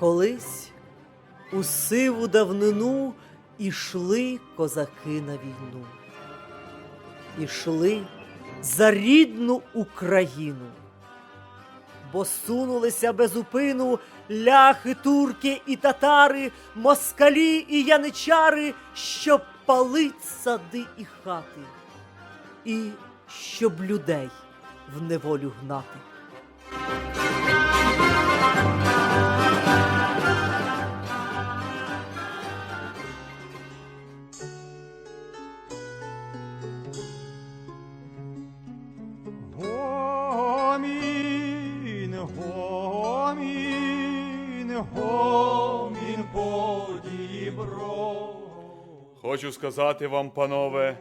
Колись у сиву давнину ішли козаки на війну. Ішли за рідну Україну, бо сунулися без упину ляхи, турки і татари, москалі і яничари, щоб палить сади і хати, і щоб людей в неволю гнати. Хочу сказати вам, панове,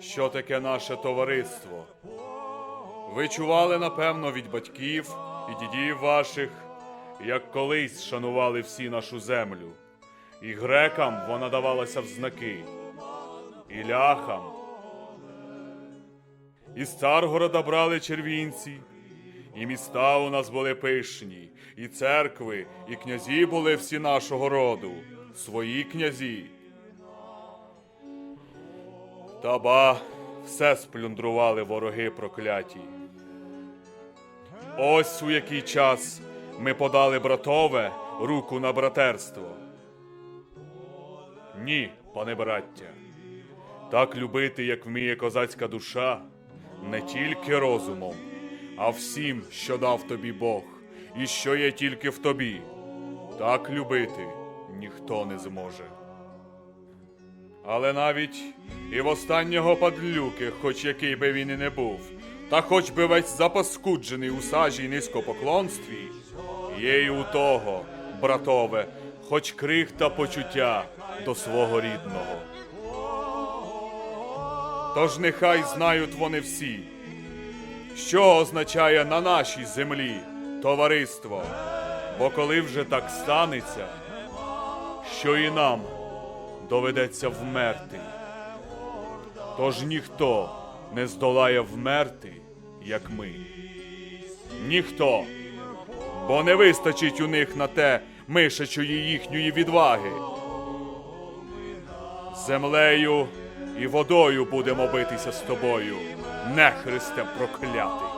що таке наше товариство. Ви чували, напевно, від батьків і дідів ваших, як колись шанували всі нашу землю. І грекам вона давалася в знаки, і ляхам. Із Царгорода брали червінці, і міста у нас були пишні, і церкви, і князі були всі нашого роду, свої князі. Та ба, все сплюндрували вороги прокляті. Ось у який час ми подали братове руку на братерство. Ні, пане браття, так любити, як вміє козацька душа, не тільки розумом, а всім, що дав тобі Бог, і що є тільки в тобі. Так любити ніхто не зможе. Але навіть і в останнього падлюки, хоч який би він і не був, та хоч би весь запаскуджений у сажі й низькопоклонстві, є й у того, братове, хоч крихта почуття до свого рідного. Тож нехай знають вони всі, що означає на нашій землі товариство, бо коли вже так станеться, що і нам доведеться вмерти. Тож ніхто не здолає вмерти, як ми. Ніхто, бо не вистачить у них на те мишачої їхньої відваги. Землею і водою будемо битися з тобою, нехристе проклятий.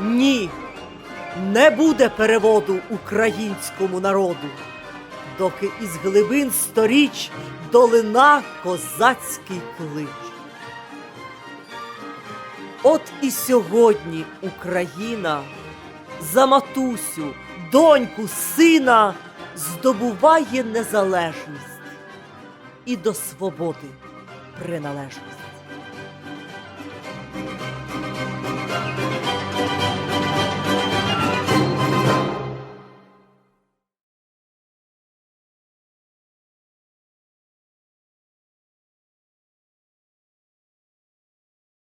Ні, не буде переводу українському народу, доки із глибин сторіч долина козацький клич. От і сьогодні Україна за матусю, доньку, сина здобуває незалежність і до свободи приналежність.